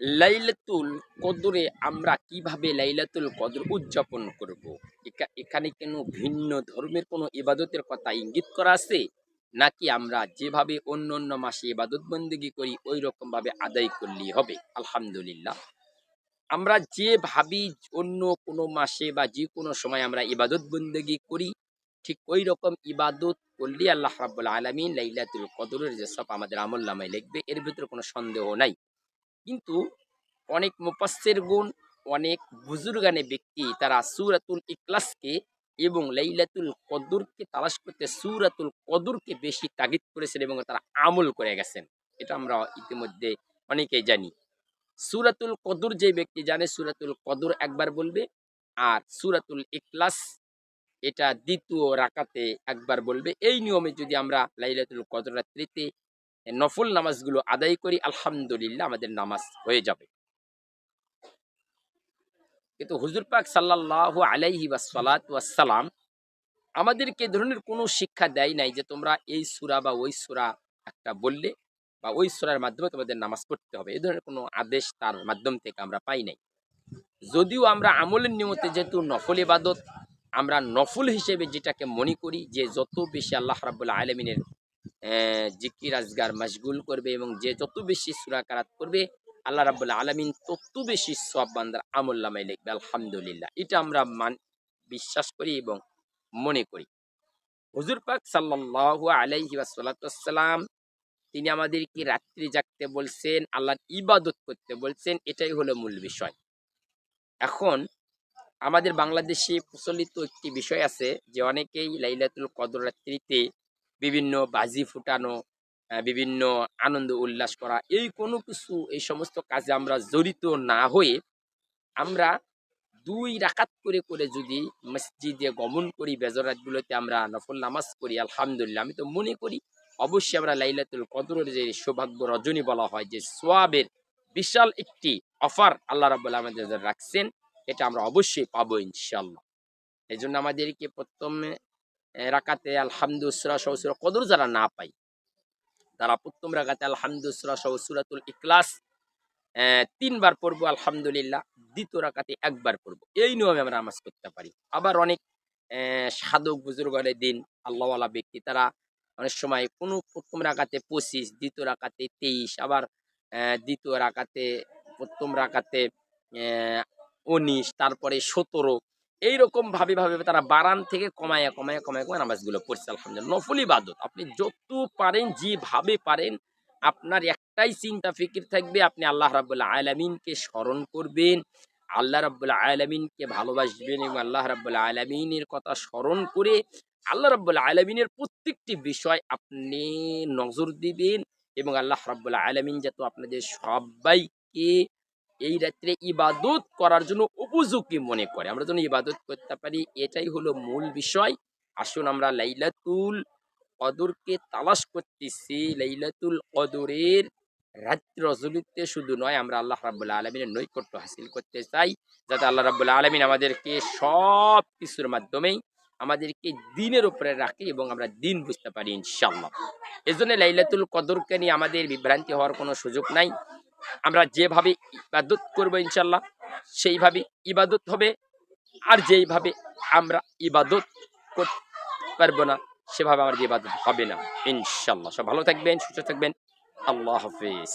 লাইলাতুল কদরে আমরা কীভাবে লাইলাতুল কদর উদযাপন করব? এখানে কেন ভিন্ন ধর্মের কোনো ইবাদতের কথা ইঙ্গিত করা আছে? নাকি আমরা যেভাবে অন্য অন্য মাসে ইবাদত বন্দেগি করি ওই রকম ভাবে আদায় করলেই হবে? আলহামদুলিল্লাহ। আমরা যে ভাবি অন্য কোনো মাসে বা যে কোনো সময় আমরা ইবাদত বন্দেগি করি, ঠিক ওই রকম ইবাদত করলে আল্লাহ রাব্বুল আলামিন লাইলাতুল কদরের যে সব আমাদের আমল নামায় লিখবে, এর ভিতরে কোনো সন্দেহ নাই। কিন্তু অনেক মুপাস্সের গুণ, অনেক বুজুর্গানে ব্যক্তি তারা সুরাতুল ইকলাসকে এবং লাইলাতুল কদরকে তালাশ করতে সুরাতুল কদরকে বেশি তাগিদ করেছেন এবং তারা আমল করে গেছেন। এটা আমরা ইতিমধ্যে অনেকেই জানি। সুরাতুল কদর যে ব্যক্তি জানে, সুরাতুল কদর একবার বলবে আর সুরাতুল ইকলাস এটা দ্বিতীয় রাকাতে একবার বলবে। এই নিয়মে যদি আমরা লাইলাতুল কদর রাত্রিতে নফল নামাজগুলো আদায় করি, আলহামদুলিল্লাহ আমাদের নামাজ হয়ে যাবে। কিন্তু হুজুর পাক সাল্লাহ আলাইহি ওয়াসালাম আমাদেরকে ধরনের কোনো শিক্ষা দেয় নাই যে তোমরা এই সুরা বা ওই সুরা একটা বললে বা ওই সুরার মাধ্যমে তোমাদের নামাজ পড়তে হবে। এই ধরনের কোনো আদেশ তার মাধ্যম থেকে আমরা পাই নাই। যদিও আমরা আমলের নিয়মতে যেহেতু নফল ইবাদত, আমরা নফল হিসেবে যেটাকে মনে করি যে যত বেশি আল্লাহ রাবুল্লাহ আলমিনের জিকির আজগার মশগুল করবে এবং যে যত বেশি সুরা কারাত করবে আল্লাহ রাবুল্লাহ আলমিন তত বেশি সব বান্দার আমল্লামাই লিখবে, আলহামদুলিল্লাহ। এটা আমরা মান, বিশ্বাস করি এবং মনে করি। হুজুর পাক সাল্লাহ আলাইহি ওয়াসাল্লাম তিনি আমাদেরকে রাত্রি জাগতে বলছেন, আল্লাহর ইবাদত করতে বলছেন, এটাই হলো মূল বিষয়। এখন আমাদের বাংলাদেশে প্রচলিত একটি বিষয় আছে যে, অনেকেই লাইলাতুল কদর রাত্রিতে বিভিন্ন বাজি ফুটানো বিভিন্ন আনন্দ উল্লাস করা, এই কোনো কিছু, এই সমস্ত কাজে আমরা জড়িত না হয়ে আমরা দুই রাকাত করে করে যদি মসজিদে গমন করি বেজরাতগুলোতে আমরা নফল নামাজ করি, আলহামদুলিল্লাহ, আমি তো মনে করি অবশ্যই আমরা লাইলাতুল কদরের যে সৌভাগ্য রজনী বলা হয়, যে সোয়াবের বিশাল একটি অফার আল্লাহ রাবুল আমাদের রাখছেন, এটা আমরা অবশ্যই পাবো ইনশাল্লাহ এই জন্য আমাদেরকে প্রথমে রাকাতে আলহামদুসরা সহসুরা কদর যারা না পাই তারা প্রথম রাকাতে আলহামদুসরা সহসুরাতুল ইকলাস তিনবার পড়ব, আলহামদুলিল্লাহ। দ্বিতীয় রাকাতে একবার পড়ব। এই নিয়মে আমরা নামাজ করতে পারি। আবার অনেক সাধক বুজুর্গের দিন আল্লাহওয়ালা ব্যক্তি, তারা অনেক সময় কোনো প্রথম রাকাতে পঁচিশ, দ্বিতীয় রাকাতে তেইশ, আবার দ্বিতীয় রাকাতে, প্রথম রাকাতে উনিশ, তারপরে সতেরো এইরকম ভাবে ভাবে তারা বারান থেকে কমায় কমায় কমায় কমায় নামাজগুলো পড়ছে, আলহামদুলিল্লাহ। নফল ইবাদত। আপনি যত পারেন, যেভাবে পারেন, আপনার একটাই চিন্তা, ফিকির থাকবে, আপনি আল্লাহ রাবুল্লাহ আলমিনকে স্মরণ করবেন। আল্লাহ রাবুল্লাহ আলমিনকে ভালোবাসবেন এবং আল্লাহ রাবুল্লাহ আলমিনের কথা স্মরণ করে আল্লাহ রাবুল্লাহ আলমিনের প্রত্যেকটি বিষয় আপনি নজর দিবেন এবং আল্লাহ রাবুল্লাহ আলমিন যাতে আপনাদের সবাইকে এই রাত্রে ইবাদত করার জন্য উপযোগী মনে করে। আমরা যেন ইবাদত করতে পারি, এটাই হলো মূল বিষয়। আসুন আমরা লাইলাতুল কদরকে তালাশ করতেছি। লাইলাতুল কদরের রাত্রি রজনীতে শুধু নয়, আমরা আল্লাহ রাবুল্লাহ আলমিনের নৈকট্য হাসিল করতে চাই। যাতে আল্লাহ রাবুল্লাহ আলমিন আমাদেরকে সব কিছুর মাধ্যমেই আমাদেরকে দিনের উপরে রাখে এবং আমরা দিন বুঝতে পারি ইনশাল্লাহ এই জন্য লাইলাতুল কদরকে নিয়ে আমাদের বিভ্রান্তি হওয়ার কোনো সুযোগ নাই। আমরা যেভাবে ইবাদত করব ইনশাল্লাহ সেইভাবে ইবাদত হবে। আর যেইভাবে আমরা ইবাদত করতে পারব না, সেভাবে আমার ইবাদত হবে না ইনশাল্লাহ সব ভালো থাকবেন, সুস্থ থাকবেন। আল্লাহ হাফিজ।